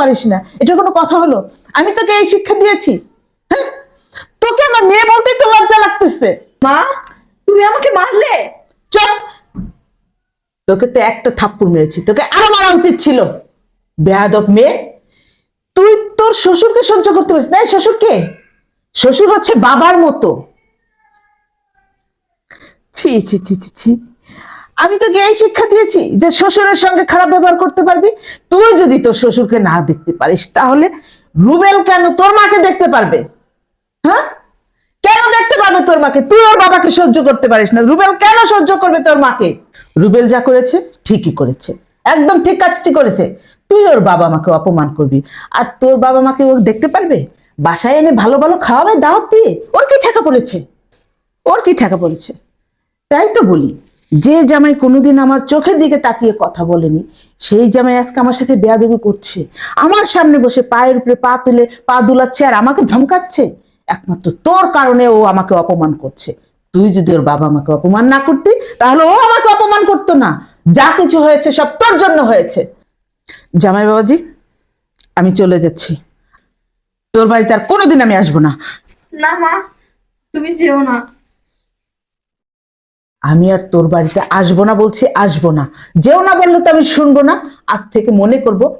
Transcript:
পারিস না। এটা কোনো কথা হলো? আমি তোকে এই শিক্ষা দিয়েছি। হ্যাঁ? তোকে আমার মেয়ে বলতেই তো লজ্জা লাগতেছে। মা, তুমি আমাকে মারলে? চুপ। তোকে তো একটা থাপ্পড় মেরেছি। তোকে আরও মারা উচিত ছিল। বেয়াদব মেয়ে। তুই তোর শ্বশুরকে সহ্য করতে পারিস না। শ্বশুরকে? শ্বশুর হচ্ছে বাবার মতো। ছি ছি ছি ছি ছি। আমি তোকে এই শিক্ষা দিয়েছি যে শ্বশুরের সঙ্গে খারাপ ব্যবহার করতে পারবি। তুই যদি তোর শ্বশুরকে না দেখতে পারিস, তাহলে রুবেল কেন তোর মাকে দেখতে পারবে? হ্যাঁ? কেন দেখতে পারবে তোর মাকে? তুই ওর বাবাকে সহ্য করতে পারিস না। রুবেল কেন সহ্য করবে তোর মাকে? রুবেল যা করেছে, ঠিকই করেছে। একদম ঠিক কাজটি করেছে। তুই ওর বাবা মাকে অপমান করবি। আর তোর বাবা মাকে ও দেখতে পারবে? বাসায় এনে ভালো ভালো খাওয়াবে দাওয়াত দিয়ে? ওর কি ঠেকা পড়েছে? ওর কি ঠেকা পড়েছে? তাই তো বলি। যে জামাই কোনোদিন আমার চোখের দিকে তাকিয়ে কথা বলেনি, সেই জামাই আজকে আমার সাথে বেয়াদবি করছে। আমার সামনে বসে পায়ের উপরে পা তুলে, পা দুলাচ্ছে আর আমাকে ধমকাচ্ছে। একমাত্র তোর কারণে ও আমাকে অপমান করছে। তুই যদি ওর বাবা আমাকে অপমান না করতি, তাহলে ও আমাকে অপমান করতো না। যা কিছু হয়েছে সব তোর জন্য হয়েছে। জামাই বাবাজি, আমি চলে যাচ্ছি। তোর বাড়িতে আর কোনোদিন আমি আসব না। না মা, তুমি যেও না। আমি আর তোর বাড়িতে আসব না বলছি আসব না। যেও না বললে তো আমি শুনব না। আজ থেকে মনে করব